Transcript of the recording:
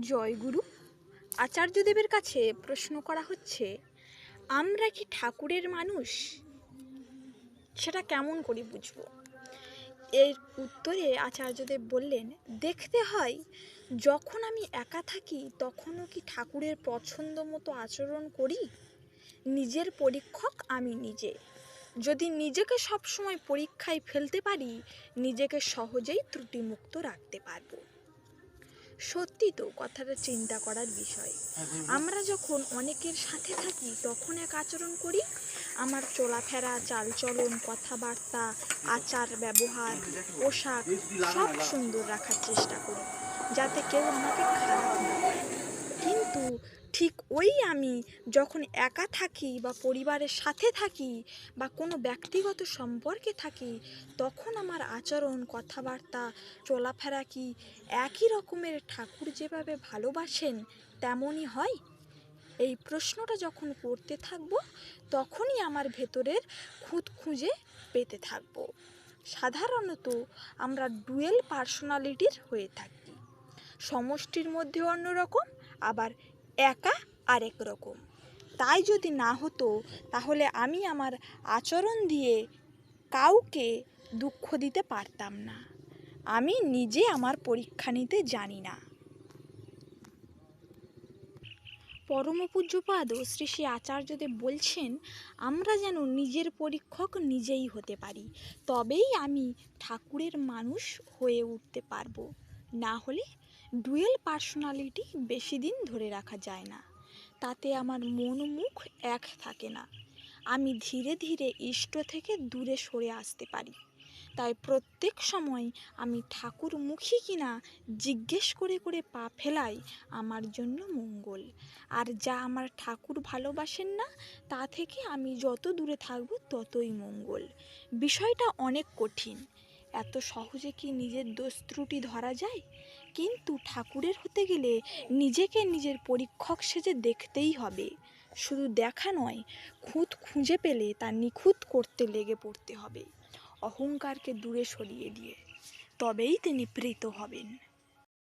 জয়গুরু আচার্যদেবের কাছে প্রশ্ন করা হচ্ছে, আমরা কি ঠাকুরের মানুষ? সেটা কেমন করে বুঝব? এর উত্তরে আচার্যদেব বললেন, দেখতে হয়, যখন আমি একা থাকি, তখনও কি ঠাকুরের পছন্দ মতো আচরণ করি? নিজের পরীক্ষক আমি নিজে। যদি নিজেকে সবসময় পরীক্ষায় ফেলতে পারি, নিজেকে সহজেই ত্রুটিমুক্ত রাখতে পারব। সত্যি তো কথাটা চিন্তা করার বিষয়। আমরা যখন অনেকের সাথে থাকি, তখন এক আচরণ করি। আমার চলাফেরা, চালচলন, কথাবার্তা, আচার, ব্যবহার, পোশাক সব সুন্দর রাখার চেষ্টা করি, যাতে কেউ আমাকে খারাপ না কিন্তু ঠিক ওই আমি যখন একা থাকি বা পরিবারের সাথে থাকি বা কোনো ব্যক্তিগত সম্পর্কে থাকি, তখন আমার আচরণ, কথাবার্তা, চলাফেরা কি একই রকমের? ঠাকুর যেভাবে ভালোবাসেন, তেমনই হয়? এই প্রশ্নটা যখন করতে থাকব, তখনই আমার ভেতরের খুঁত খুঁজে পেতে থাকব। সাধারণত আমরা ডুয়েল পার্সোনালিটির হয়ে থাকি। সমষ্টির মধ্যে অন্যরকম, আবার একা আরেক রকম। তাই যদি না হতো, তাহলে আমি আমার আচরণ দিয়ে কাউকে দুঃখ দিতে পারতাম না। আমি নিজে আমার পরীক্ষা নিতে জানি না। পরম পূজ্যপাদ শ্রী শ্রী আচার্যদেব বলছেন, আমরা যেন নিজের পরীক্ষক নিজেই হতে পারি। তবেই আমি ঠাকুরের মানুষ হয়ে উঠতে পারব। না হলে ডুয়েল পার্সোনালিটি বেশি দিন ধরে রাখা যায় না। তাতে আমার মন মুখ এক থাকে না। আমি ধীরে ধীরে ইষ্ট থেকে দূরে সরে আসতে পারি। তাই প্রত্যেক সময় আমি ঠাকুরমুখী কিনা জিজ্ঞেস করে করে পা ফেলাই আমার জন্য মঙ্গল। আর যা আমার ঠাকুর ভালোবাসেন না, তা থেকে আমি যত দূরে থাকব ততই মঙ্গল। বিষয়টা অনেক কঠিন। এত সহজে কি নিজের দোষ ত্রুটি ধরা যায়? কিন্তু ঠাকুরের হতে গেলে নিজেকে নিজের পরীক্ষক সেজে দেখতেই হবে। শুধু দেখা নয়, খুঁত খুঁজে পেলে তা নিখুঁত করতে লেগে পড়তে হবে। অহংকারকে দূরে সরিয়ে দিয়ে তবেই তিনি প্রীত হবেন।